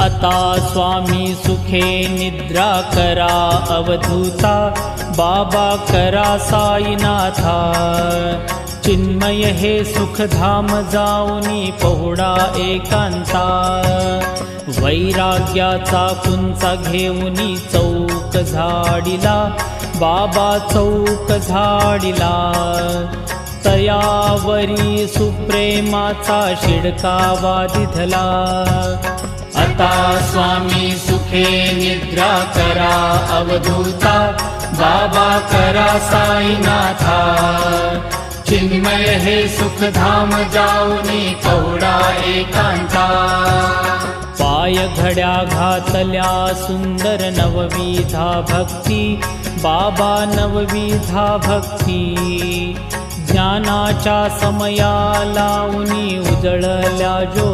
आता स्वामी सुखे निद्रा करा अवधूता बाबा करा साईनाथा. चिन्मय हे सुखधाम जाऊनी पहुडा एकांता. वैराग्याचा कुंचा घेऊनी चौक झाडिला बाबा चौक झाडिला. तयावरी सुप्रेमाचा शिडकावा दिधला आता स्वामी सुखे निद्रा करा अवधूता बाबा करा साईनाथा. चिन्मय हे सुखधाम जाऊनी थोडा एकांता. पाय घड्या घातल्या सुंदर नवविधा भक्ती बाबा नवविधा भक्ती. ज्ञानाच्या समया लावणी उजळल्या ज्योती.